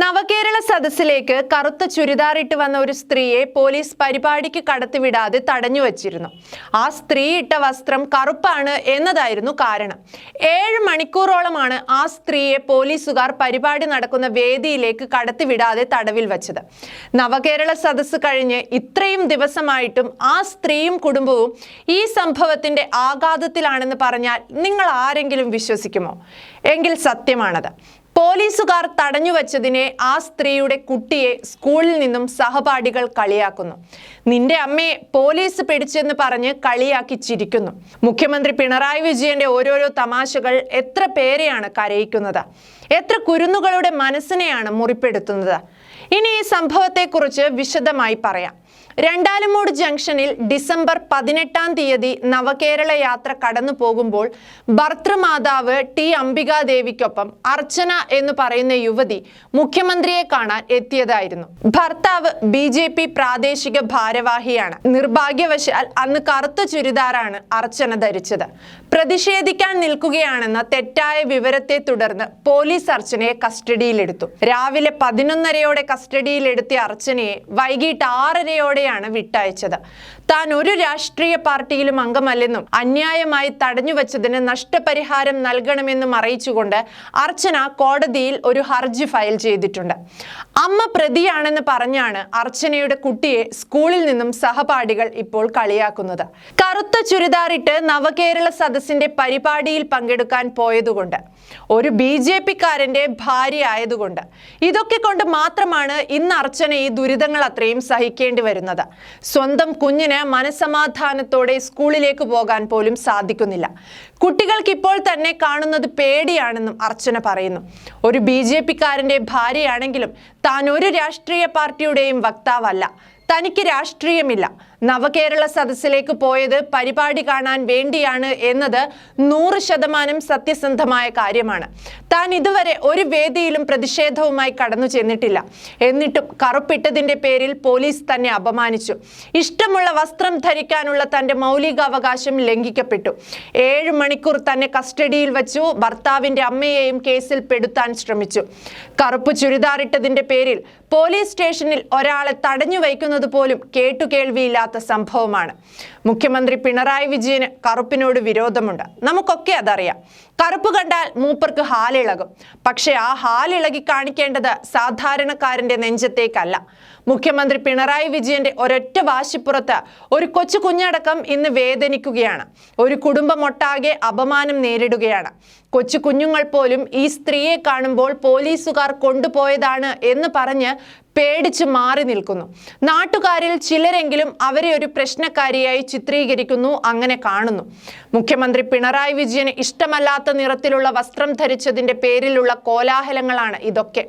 നവകേരള സദസ്സിലേക്ക് കറുത്ത ചുരിദാറിട്ട് വന്ന ഒരു സ്ത്രീയെ പോലീസ് പരിപാടിക്ക് കടത്തിവിടാതെ തടഞ്ഞു വച്ചിരുന്നു. ആ സ്ത്രീ ഇട്ട വസ്ത്രം കറുപ്പാണ് എന്നതായിരുന്നു കാരണം. ഏഴ് മണിക്കൂറോളമാണ് ആ സ്ത്രീയെ പോലീസുകാർ പരിപാടി നടക്കുന്ന വേദിയിലേക്ക് കടത്തിവിടാതെ തടവിൽ വച്ചത്. നവകേരള സദസ്സ് കഴിഞ്ഞ് ഇത്രയും ദിവസമായിട്ടും ആ സ്ത്രീയും കുടുംബവും ഈ സംഭവത്തിന്റെ ആഘാതത്തിലാണെന്ന് പറഞ്ഞാൽ നിങ്ങൾ ആരെങ്കിലും വിശ്വസിക്കുമോ? എങ്കിൽ സത്യമാണത്. പോലീസുകാർ തടഞ്ഞു വച്ചതിനെ ആ സ്ത്രീയുടെ കുട്ടിയെ സ്കൂളിൽ നിന്നും സഹപാഠികൾ കളിയാക്കുന്നു. നിന്റെ അമ്മയെ പോലീസ് പിടിച്ചെന്ന് പറഞ്ഞ് കളിയാക്കി ചിരിക്കുന്നു. മുഖ്യമന്ത്രി പിണറായി വിജയന്റെ ഓരോരോ തമാശകൾ എത്ര പേരെയാണ് കരയിക്കുന്നത്? എത്ര കുരുന്നുകളുടെ മനസ്സിനെയാണ് മുറിപ്പെടുത്തുന്നത്? ഇനി ഈ സംഭവത്തെക്കുറിച്ച് വിശദമായി പറയാം. രണ്ടാലമൂട് ജംഗ്ഷനിൽ ഡിസംബർ പതിനെട്ടാം തീയതി നവകേരള യാത്ര കടന്നു പോകുമ്പോൾ ഭർത്തൃമാതാവ് ടി അംബികാദേവിക്കൊപ്പം അർച്ചന എന്ന് പറയുന്ന യുവതി മുഖ്യമന്ത്രിയെ കാണാൻ എത്തിയതായിരുന്നു. ഭർത്താവ് ബി ജെ പി പ്രാദേശിക ഭാരവാഹിയാണ്. നിർഭാഗ്യവശാൽ അന്ന് കറുത്ത ചുരിദാറാണ് അർച്ചന ധരിച്ചത്. പ്രതിഷേധിക്കാൻ നിൽക്കുകയാണെന്ന തെറ്റായ വിവരത്തെ തുടർന്ന് പോലീസ് അർച്ചനയെ കസ്റ്റഡിയിലെടുത്തു. രാവിലെ പതിനൊന്നരയോടെ കസ്റ്റഡിയിലെടുത്തിയ അർച്ചനയെ വൈകിട്ട് ആറരയോടെയാണ് വിട്ടയച്ചത്. താൻ ഒരു രാഷ്ട്രീയ പാർട്ടിയിലും അംഗമല്ലെന്നും അന്യായമായി തടഞ്ഞു തടഞ്ഞുവച്ചതിന് നഷ്ടപരിഹാരം നൽകണമെന്നും അറിയിച്ചുകൊണ്ട് അർച്ചന കോടതിയിൽ ഒരു ഹർജി ഫയൽ ചെയ്തിട്ടുണ്ട്. അമ്മ പ്രതിയാണെന്ന് പറഞ്ഞാണ് അർച്ചനയുടെ കുട്ടിയെ സ്കൂളിൽ നിന്നും സഹപാഠികൾ ഇപ്പോൾ കളിയാക്കുന്നത്. കറുത്ത ചുരിദാറിട്ട് നവകേരള സദസ്സിന്റെ പരിപാടിയിൽ പങ്കെടുക്കാൻ പോയതുകൊണ്ട് ഒരു ബി ജെ പിക്കാരന്റെ ഭാര്യ ആയതുകൊണ്ട്. ഇതൊക്കെ കൊണ്ട് മാത്രമാണ് ഇന്ന് അർച്ചന ഈ ദുരിതങ്ങൾ അത്രയും സഹിക്കേണ്ടി വരുന്നത്. സ്വന്തം കുഞ്ഞിന് മനസമാധാനത്തോടെ സ്കൂളിലേക്ക് പോകാൻ പോലും സാധിക്കുന്നില്ല. കുട്ടികൾക്ക് ഇപ്പോൾ തന്നെ കാണുന്നത് പേടിയാണെന്നും അർച്ചന പറയുന്നു. ഒരു ബി ജെ പിക്കാരന്റെ ഭാര്യയാണെങ്കിലും താൻ ഒരു രാഷ്ട്രീയ പാർട്ടിയുടെയും വക്താവല്ല. തനിക്ക് രാഷ്ട്രീയമില്ല. നവകേരള സദസ്സിലേക്ക് പോയത് പരിപാടി കാണാൻ വേണ്ടിയാണ് എന്നത് നൂറ് ശതമാനം സത്യസന്ധമായ കാര്യമാണ്. താൻ ഇതുവരെ ഒരു വേദിയിലും പ്രതിഷേധവുമായി കടന്നു ചെന്നിട്ടില്ല. എന്നിട്ടും കറുപ്പിട്ടതിന്റെ പേരിൽ പോലീസ് തന്നെ അപമാനിച്ചു. ഇഷ്ടമുള്ള വസ്ത്രം ധരിക്കാനുള്ള തന്റെ മൗലികാവകാശം ലംഘിക്കപ്പെട്ടു. ഏഴ് മണിക്കൂർ തന്നെ കസ്റ്റഡിയിൽ വച്ചു ഭർത്താവിന്റെ അമ്മയെയും കേസിൽ പെടുത്താൻ ശ്രമിച്ചു. കറുപ്പ് ചുരിദാറിട്ടതിന്റെ പേരിൽ പോലീസ് സ്റ്റേഷനിൽ ഒരാളെ തടഞ്ഞു വയ്ക്കുന്നത് പോലും കേട്ടുകേൾവിയില്ലാത്ത സംഭവമാണ്. മുഖ്യമന്ത്രി പിണറായി വിജയന് കറുപ്പിനോട് വിരോധമുണ്ട്. നമുക്കൊക്കെ അതറിയാം. കറുപ്പ് കണ്ടാൽ മൂപ്പർക്ക് ഹാലിളകും. പക്ഷെ ആ ഹാലിളകി കാണിക്കേണ്ടത് സാധാരണക്കാരന്റെ നെഞ്ചത്തേക്കല്ല. മുഖ്യമന്ത്രി പിണറായി വിജയന്റെ ഒരൊറ്റ വാശിപ്പുറത്ത് ഒരു കൊച്ചു കുഞ്ഞടക്കം ഇന്ന് വേദനിക്കുകയാണ്. ഒരു കുടുംബമൊട്ടാകെ അപമാനം നേരിടുകയാണ്. കൊച്ചു കുഞ്ഞുങ്ങൾ പോലും ഈ സ്ത്രീയെ കാണുമ്പോൾ പോലീസുകാർ കൊണ്ടുപോയതാണ് എന്ന് പറഞ്ഞ് പേടിച്ച് മാറി നിൽക്കുന്നു. നാട്ടുകാരിൽ ചിലരെങ്കിലും അവരെ ഒരു പ്രശ്നക്കാരിയായി ചിത്രീകരിക്കുന്നു അങ്ങനെ കാണുന്നു. മുഖ്യമന്ത്രി പിണറായി വിജയന് ഇഷ്ടമല്ലാത്ത നിറത്തിലുള്ള വസ്ത്രം ധരിച്ചതിന്റെ പേരിലുള്ള കോലാഹലങ്ങളാണ് ഇതൊക്കെ.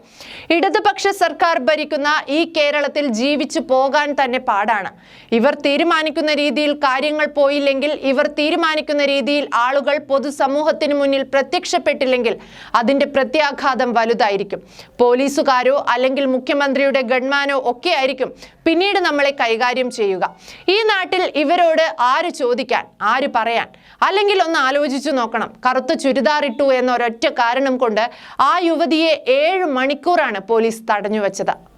ഇടതുപക്ഷ സർക്കാർ ഭരിക്കുന്ന ഈ കേരളത്തിൽ ജീവിച്ചു പോകാൻ തന്നെ പാടാണ്. ഇവർ തീരുമാനിക്കുന്ന രീതിയിൽ കാര്യങ്ങൾ പോയില്ലെങ്കിൽ ഇവർ തീരുമാനിക്കുന്ന രീതിയിൽ ആളുകൾ പൊതുസമൂഹത്തിന് മുന്നിൽ പ്രത്യക്ഷപ്പെട്ടില്ലെങ്കിൽ അതിന്റെ പ്രത്യാഘാതം വലുതായിരിക്കും. പോലീസുകാരോ അല്ലെങ്കിൽ മുഖ്യമന്ത്രിയുടെ ഗൺമാനോ ഒക്കെ ആയിരിക്കും പിന്നീട് നമ്മളെ കൈകാര്യം ചെയ്യുക. ഈ നാട്ടിൽ ഇവരോട് ആര് ചോദിക്കാൻ ആര് പറയാൻ അല്ലെങ്കിൽ ഒന്ന് ആലോചിച്ചു നോക്കണം. കറുത്ത ചുരിദാറിട്ടു എന്നൊരൊറ്റ കാരണം കൊണ്ട് ആ യുവതിയെ ഏഴ് മണിക്കൂറാണ് പോലീസ് തടഞ്ഞു വെച്ചത്.